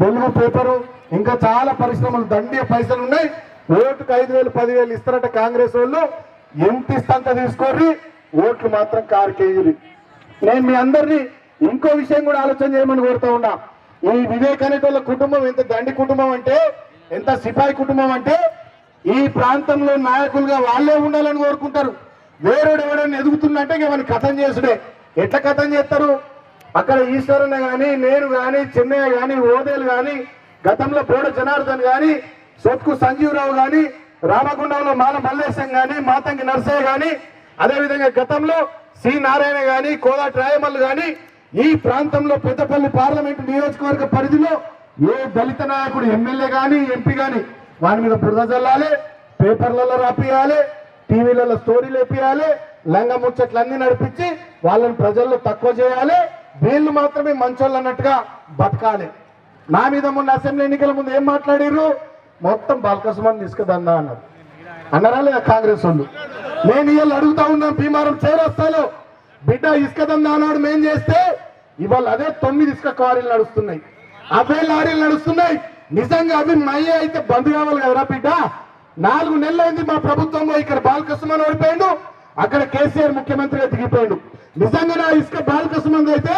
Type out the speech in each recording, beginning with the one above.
బొలుగు paper ఇంకా చాలా పరిశ్రమలు దండి పైసలు ఉన్నాయి. ఓటుకు ఐదు వేలు పదివేలు ఇస్తారట కాంగ్రెస్ వాళ్ళు. ఎంత ఇస్తంత తీసుకోర్రి ఓట్లు మాత్రం కారు నేను మీ అందరినీ ఇంకో విషయం కూడా ఆలోచన చేయమని కోరుతా ఉన్నా. ఈ వివేక్ వాళ్ళ కుటుంబం ఎంత దండి కుటుంబం అంటే ఎంత సిపాయి కుటుంబం అంటే ఈ ప్రాంతంలో నాయకులుగా వాళ్ళే ఉండాలని కోరుకుంటారు. వేరేడు ఎవడైనా ఎదుగుతున్నట్టే ఇక కథం చేసుడే. ఎట్లా కథం చేస్తారు? అక్కడ ఈశ్వరన్న కానీ నేను కానీ చెన్నయ్య కానీ ఓదేలు కానీ గతంలో బోడ జనార్దన్ కానీ సొత్కు సంజీవరావు కానీ రామగుండంలో మాల మల్లేశం కానీ మాతంగి నర్సయ్య కానీ అదేవిధంగా గతంలో సి నారాయణ కానీ కోదాటి రాయమల్లు కానీ ఈ ప్రాంతంలో పెద్దపల్లి పార్లమెంటు నియోజకవర్గ పరిధిలో ఏ దళిత నాయకుడు ఎమ్మెల్యే కానీ ఎంపీ కానీ వాని మీద బురద చల్లాలి పేపర్లలో రాపియాలి టీవీలలో స్టోరీలు వేపియాలి లంగ ముచ్చట్లన్నీ నడిపించి వాళ్ళని ప్రజల్లో తక్కువ చేయాలి. వీళ్ళు మాత్రమే మంచోళ్ళు అన్నట్టుగా బతకాలి. నా మీద మొన్న అసెంబ్లీ ఎన్నికల ముందు ఏం మాట్లాడిర్రు? మొత్తం బాలకృష్ణ తీసుకుదందా అన్నారు. అన్నారా లేదా కాంగ్రెస్ వాళ్ళు? నేను ఇవాళ అడుగుతా ఉన్నాను భీమారం చేరస్తాలో బిడ్డ ఇసుక దందా అన్నాడు మేం చేస్తే ఇవాళ అదే తొమ్మిది ఇసుక కారీలు నడుస్తున్నాయి. అవే లారీలు నడుస్తున్నాయి. నిజంగా అవి మయ్య అయితే బంద్ కావాలి కదరా బిడ్డ? నాలుగు నెలలైంది మా ప్రభుత్వంలో ఇక్కడ బాలకృష్ణ ఓడిపోయాడు. అక్కడ కేసీఆర్ ముఖ్యమంత్రిగా దిగిపోయాడు. నిజంగా నా ఇసుక బాలకృష్ణ అయితే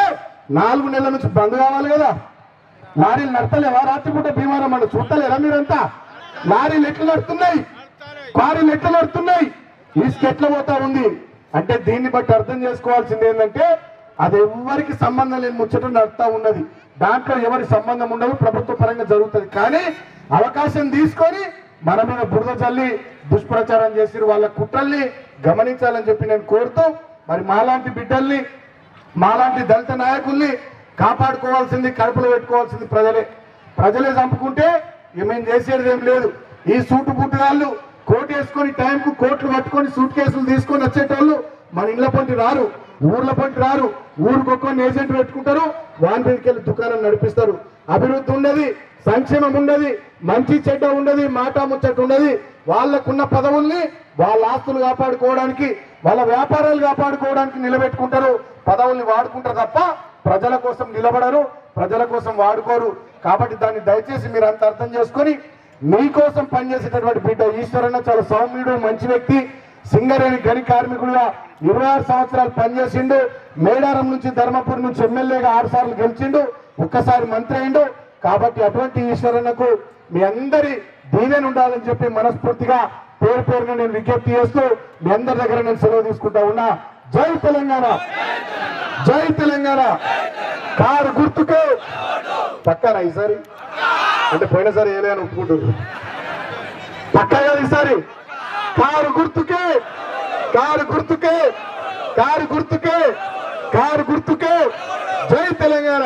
నాలుగు నెలల నుంచి బంద్ కావాలి కదా. లారీలు నడతలేవా రాత్రిపూట భీమారం అని చూడలేరా మీరంతా? లారీలు ఎట్లు నడుతున్నాయి కారీలు ఎట్లు నడుతున్నాయి ఇసుక ఎట్లా పోతా ఉంది? అంటే దీన్ని బట్టి అర్థం చేసుకోవాల్సింది ఏంటంటే అది ఎవరికి సంబంధం లేని ముచ్చట నడుతా ఉన్నది. దాంట్లో ఎవరి సంబంధం ఉండదు ప్రభుత్వ పరంగా జరుగుతుంది. కానీ అవకాశం తీసుకొని మన మీద బురద చల్లి దుష్ప్రచారం చేసి వాళ్ళ కుట్రల్ని గమనించాలని చెప్పి నేను కోరుతూ మరి మాలాంటి బిడ్డల్ని మాలాంటి దళిత నాయకుల్ని కాపాడుకోవాల్సింది కడుపులో పెట్టుకోవాల్సింది ప్రజలే. ప్రజలే చంపుకుంటే మేము చేసేది ఏం లేదు. ఈ సూటు బుట్టుగాళ్ళు కోట్ వేసుకొని టైంకు కోట్లు పట్టుకొని సూట్ కేసులు తీసుకొని వచ్చేటోళ్ళు మన ఇళ్ళ పొంటి రారు ఊర్ల పొంటి రారు. ఊరికొక్కని ఏజెంట్ పెట్టుకుంటారు వాని మీదకి వెళ్ళి దుకాణం నడిపిస్తారు. అభివృద్ధి ఉండదు సంక్షేమం ఉండదు మంచి చెడ్డ ఉండదు మాట ముచ్చట ఉండదు. వాళ్ళకున్న పదవుల్ని వాళ్ళ ఆస్తులు కాపాడుకోవడానికి వాళ్ళ వ్యాపారాలు కాపాడుకోవడానికి నిలబెట్టుకుంటారు. పదవుల్ని వాడుకుంటారు తప్ప ప్రజల కోసం నిలబడరు ప్రజల కోసం వాడుకోరు. కాబట్టి దాన్ని దయచేసి మీరు అంత అర్థం చేసుకొని మీకోసం పనిచేసేటటువంటి బిడ్డ ఈశ్వరన్న చాలా సౌమ్యుడు మంచి వ్యక్తి సింగరేణి గని కార్మికుడుగా ఇరవై ఆరు సంవత్సరాలు పనిచేసిండు. మేడారం నుంచి ధర్మపురం నుంచి ఎమ్మెల్యేగా ఆరు సార్లు గెలిచిండు. ఒక్కసారి మంత్రి అయిండు. కాబట్టి అటువంటి ఈశ్వరన్నకు మీ అందరి దీవెన ఉండాలని చెప్పి మనస్ఫూర్తిగా పేరు పేరున నేను విజ్ఞప్తి చేస్తూ మీ అందరి దగ్గర నేను సెలవు తీసుకుంటా ఉన్నా. జై తెలంగాణ! జై తెలంగాణ! కారు గుర్తుకు! పక్కన ఈసారి? అంటే పోయినసారి ఏలే అని ఒప్పుకుంటున్నారు. పక్కగా ఈసారి? కారు గుర్తుకే! కారు గుర్తుకే! కారు గుర్తుకే! కారు గుర్తుకే! జై తెలంగాణ!